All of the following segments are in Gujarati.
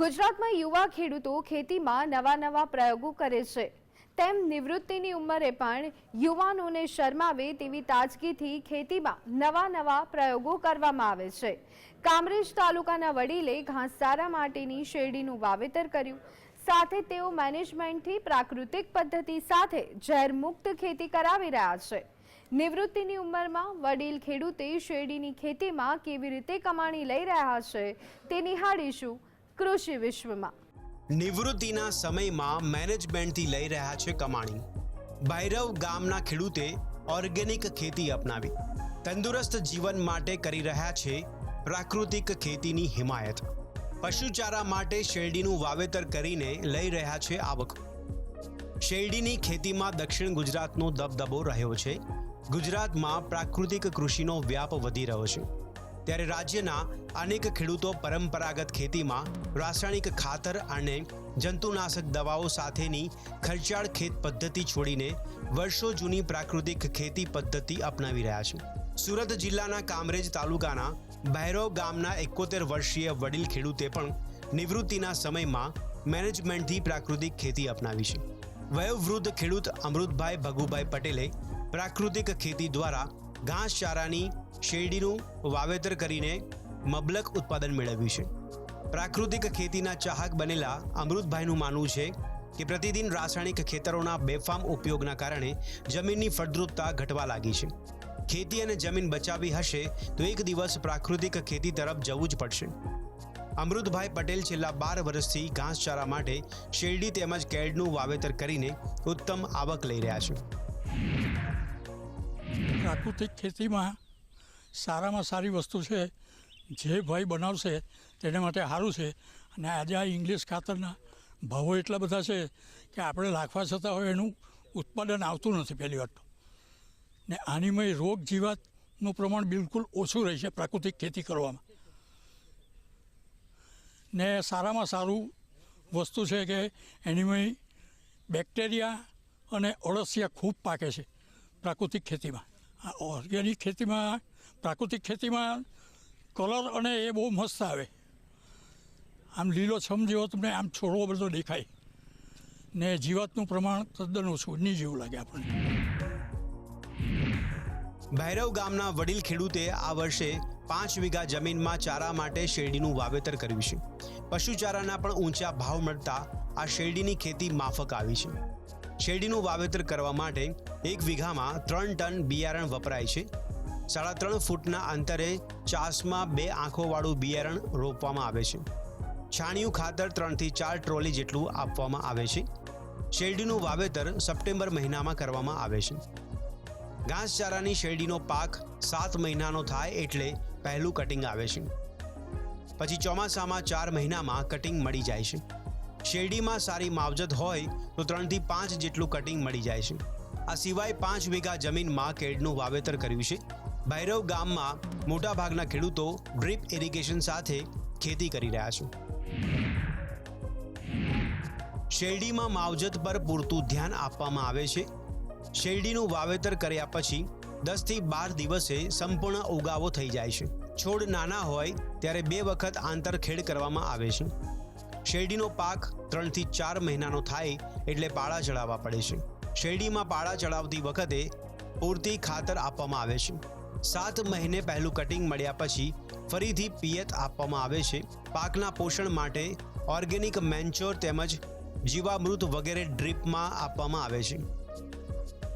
ગુજરાતમાં યુવા ખેડૂતો ખેતીમાં નવા નવા પ્રયોગો કરે છે. તેમ નિવૃત્તિની ઉંમરે પણ યુવાનોને શરમાવે તેવી તાજગીથી ખેતીમાં નવા નવા પ્રયોગો કરવામાં આવે છે. કામરેજ તાલુકાના વડીલે ઘાસચારા માટેની શેરડીનું વાવેતર કર્યું. સાથે તેઓ મેનેજમેન્ટથી પ્રાકૃતિક પદ્ધતિ સાથે ઝેરમુક્ત ખેતી કરાવી રહ્યા છે. નિવૃત્તિની ઉંમરમાં વડીલ ખેડૂતે શેરડીની ખેતીમાં કેવી રીતે કમાણી લઈ રહ્યા છે તે નિહાળીશું કૃષિ વિશ્વમાં. નિવૃત્તિના સમયમાં મેનેજમેન્ટથી લઈ રહ્યા છે કમાણી. ભૈરવ ગામના ખેડૂતે ઓર્ગેનિક ખેતી અપનાવી. તંદુરસ્ત જીવન માટે કરી રહ્યા છે પ્રાકૃતિક ખેતીની હિમાયત. પશુચારા માટે શેરડીનું વાવેતર કરીને લઈ રહ્યા છે આવક. શેરડીની ખેતીમાં દક્ષિણ ગુજરાતનો દબદબો રહ્યો છે. ગુજરાતમાં પ્રાકૃતિક કૃષિનો વ્યાપ વધી રહ્યો છે. ત્યારે રાજ્યના અનેક ખેડૂતો પરંપરાગત ખેતીમાં રાસાયણિક ખાતર અને જંતુનાશક દવાઓ સાથેની ખર્ચાળ ખેત પદ્ધતિ છોડીને વર્ષો જૂની પ્રાકૃતિક ખેતી પદ્ધતિ અપનાવી રહ્યા છે. સુરત જિલ્લાના કામરેજ તાલુકાના ભૈરવ ગામના એકોતેર વર્ષીય વડીલ ખેડૂતે પણ નિવૃત્તિના સમયમાં મેનેજમેન્ટથી પ્રાકૃતિક ખેતી અપનાવી છે. વયોવૃદ્ધ ખેડૂત અમૃતભાઈ ભગુભાઈ પટેલે પ્રાકૃતિક ખેતી દ્વારા ઘાસચારાની શેરડીનું વાવેતર કરીને મબલક ઉત્પાદન મેળવ્યું છે. પ્રાકૃતિક ખેતીના ચાહક બનેલા અમૃતભાઈનું માનવું છે કે પ્રતિદિન રાસાયણિક ખેતરોના બેફામ ઉપયોગના કારણે જમીનની ફળદ્રુપતા ઘટવા લાગી છે. ખેતી અને જમીન બચાવી હશે તો એક દિવસ પ્રાકૃતિક ખેતી તરફ જવું જ પડશે. અમૃતભાઈ પટેલ છેલ્લા બાર વર્ષથી ઘાસચારા માટે શેરડી તેમજ કેળનું વાવેતર કરીને ઉત્તમ આવક લઈ રહ્યા છે. પ્રાકૃતિક ખેતીમાં સારામાં સારી વસ્તુ છે. જે ભાઈ બનાવશે તેને માટે સારું છે. અને આજે આ ઇંગ્લિશ ખાતરના ભાવો એટલા બધા છે કે આપણે લાખવા છતાં હોય એનું ઉત્પાદન આવતું નથી પહેલી વાત તો. ને આનીમય રોગ જીવાતનું પ્રમાણ બિલકુલ ઓછું રહેશે પ્રાકૃતિક ખેતી કરવામાં. ને સારામાં સારું વસ્તુ છે કે એનીમય બેક્ટેરિયા અને અળસિયા ખૂબ પાકે છે પ્રાકૃતિક ખેતીમાં. ઓર્ગેનિક ખેતીમાં, પ્રાકૃતિક ખેતીમાં કલર અને એ બહુ મસ્ત આવે. આમ લીલો છમ જેવો તમને આમ છોડવો બધો દેખાય. ને જીવાતનું પ્રમાણ તદ્દન ઓછું, ની જેવું લાગે આપણને. ભૈરવ ગામના વડીલ ખેડૂતે આ વર્ષે પાંચ વીઘા જમીનમાં ચારા માટે શેરડીનું વાવેતર કર્યું છે. પશુચારાના પણ ઊંચા ભાવ મળતા આ શેરડીની ખેતી માફક આવી છે. શેરડીનું વાવેતર કરવા માટે એક વીઘામાં ત્રણ ટન બિયારણ વપરાય છે. સાડા ત્રણ ફૂટના અંતરે ચાસમાં બે આંખોવાળું બિયારણ રોપવામાં આવે છે. છાણિયું ખાતર ત્રણથી ચાર ટ્રોલી જેટલું આપવામાં આવે છે. શેરડીનું વાવેતર સપ્ટેમ્બર મહિનામાં કરવામાં આવે છે. ઘાસચારાની શેરડીનો પાક સાત મહિનાનો થાય એટલે પહેલું કટિંગ આવે છે. પછી ચોમાસામાં ચાર મહિનામાં કટિંગ મળી જાય છે. શેરડીમાં સારી માવજત હોય તો ત્રણથી પાંચ જેટલું કટિંગ મળી જાય છે. આ સિવાય પાંચ વીઘા જમીનમાં કેળનું વાવેતર કર્યું છે. ભૈરવ ગામમાં મોટાભાગના ખેડૂતો ડ્રીપ ઇરિગેશન સાથે ખેતી કરી રહ્યા છે. શેરડીમાં માવજત પર પૂરતું ધ્યાન આપવામાં આવે છે. શેરડીનું વાવેતર કર્યા પછી દસથી બાર દિવસે સંપૂર્ણ ઉગાવો થઈ જાય છે. છોડ નાના હોય ત્યારે બે વખત આંતરખેડ કરવામાં આવે છે. શેરડીનો પાક ત્રણથી ચાર મહિનાનો થાય એટલે પાળા ચડાવવા પડે છે. શેરડીમાં પાળા ચડાવતી વખતે પૂરતી ખાતર આપવામાં આવે છે. સાત મહિને પહેલું કટિંગ મળ્યા પછી ફરીથી પિયત આપવામાં આવે છે. પાકના પોષણ માટે ઓર્ગેનિક મેન્ચોર તેમજ જીવામૃત વગેરે ડ્રીપમાં આપવામાં આવે છે.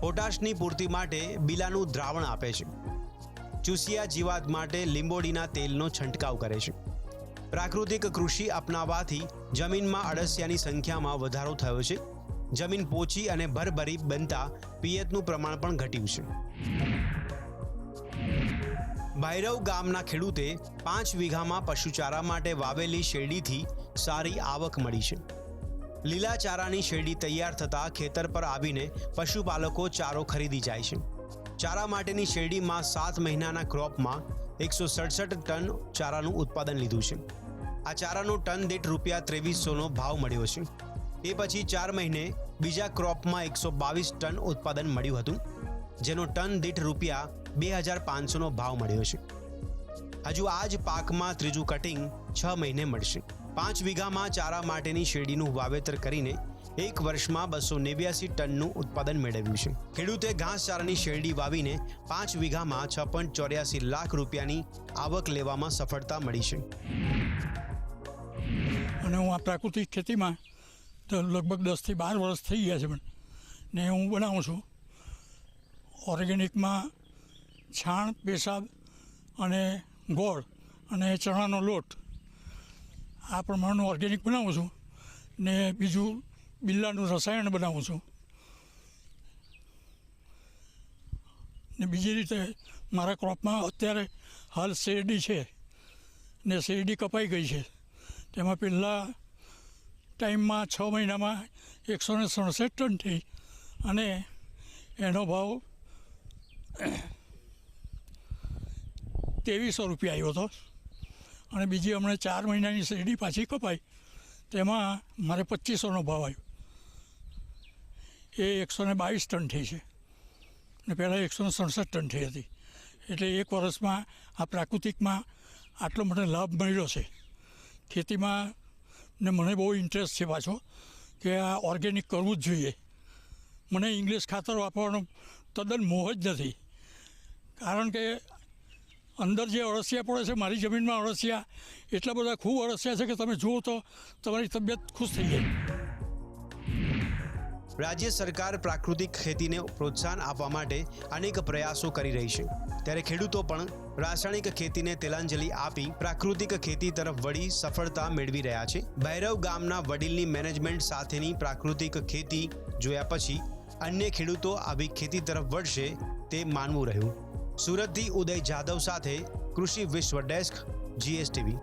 પોટાશની પૂર્તિ માટે બીલાનું દ્રાવણ આપે છે. ચૂસિયા જીવાત માટે લીંબોડીના તેલનો છંટકાવ કરે છે. પ્રાકૃતિક કૃષિ અપનાવવાથી જમીનમાં અળસિયાની સંખ્યામાં વધારો થયો છે. જમીન પોચી અને ભરભરી બનતા પિયતનું પ્રમાણ પણ ઘટ્યું છે. ભૈરવ ગામના ખેડૂતે પાંચ વીઘામાં પશુચારા માટે વાવેલી શેરડીથી સારી આવક મળી છે. લીલા ચારાની શેરડી તૈયાર થતાં ખેતર પર આવીને પશુપાલકો ચારો ખરીદી જાય છે. ચારા માટેની શેરડીમાં સાત મહિનાના ક્રોપમાં એકસો સડસઠ ટન ચારાનું ઉત્પાદન લીધું છે. આ ચારાનો ટન દીઠ રૂપિયા ત્રેવીસોનો ભાવ મળ્યો છે. એ પછી ચાર મહિને બીજા ક્રોપમાં એકસો બાવીસ ટન ઉત્પાદન મળ્યું હતું, જેનો ટન દીઠ રૂપિયા બે હજાર પાંચસોનો ભાવ મળ્યો છે. હજુ આ જ પાકમાં ત્રીજું કટિંગ છ મહિને મળશે. પાંચ વીઘામાં ચારા માટેની શેરડીનું વાવેતર કરીને એક વર્ષમાં બસો નેવ્યાસી ટનનું ઉત્પાદન મેળવ્યું છે. ખેડૂતે ઘાસચારાની શેરડી વાવીને પાંચ વીઘામાં છ પોઈન્ટ ચોર્યાસી લાખ રૂપિયાની આવક લેવામાં સફળતા મળી છે. અને હું આ પ્રાકૃતિક ખેતીમાં તો લગભગ દસથી બાર વર્ષ થઈ ગયા છે મને ને હું બનાવું છું. ઓર્ગેનિકમાં છાણ, પેશાબ અને ગોળ અને ચણાનો લોટ. આ પ્રમાણનું ઓર્ગેનિક બનાવું છું ને બીજું બિલ્લાનું રસાયણ બનાવું છું. ને બીજી રીતે મારા ક્રોપમાં અત્યારે હાલ શેરડી છે ને શેરડી કપાઈ ગઈ છે. તેમાં પહેલાં ટાઈમમાં છ મહિનામાં એકસો ને સડસઠ ટન થઈ અને એનો ભાવ ત્રેવીસો રૂપિયા આવ્યો હતો. અને બીજી હમણાં ચાર મહિનાની શેરડી પાછી કપાઈ. તેમાં મારે પચીસોનો ભાવ આવ્યો. એ એકસો ને બાવીસ ટન થઈ છે. ને પહેલાં એકસો ને સડસઠ ટન થઈ હતી. એટલે એક વર્ષમાં આ પ્રાકૃતિકમાં આટલો મને લાભ મળ્યો છે. ખેતીમાં ને મને બહુ ઇન્ટરેસ્ટ છે પાછો કે આ ઓર્ગેનિક કરવું જ જોઈએ. મને ઇંગ્લિશ ખાતર વાપરવાનો તદ્દન મોહ જ નથી. કારણ કે અંદર જે અળસિયા પડે છે, મારી જમીનમાં અળસિયા, એટલા બધા ખૂબ અળસિયા છે કે તમે જુઓ તો તમારી તબિયત ખુશ થઈ જાય. રાજ્ય સરકાર પ્રાકૃતિક ખેતીને પ્રોત્સાહન આપવા માટે અનેક પ્રયાસો કરી રહી છે. ત્યારે ખેડૂતો પણ રાસાયણિક ખેતીને તેલાંજલિ આપી પ્રાકૃતિક ખેતી તરફ વળી સફળતા મેળવી રહ્યા છે. ભૈરવ ગામના વડીલની મેનેજમેન્ટ સાથેની પ્રાકૃતિક ખેતી જોયા પછી અન્ય ખેડૂતો આવી ખેતી તરફ વળશે તે માનવું રહ્યું. સુરતથી ઉદય જાધવ સાથે કૃષિ વિશ્વ ડેસ્ક, જીએસટીવી.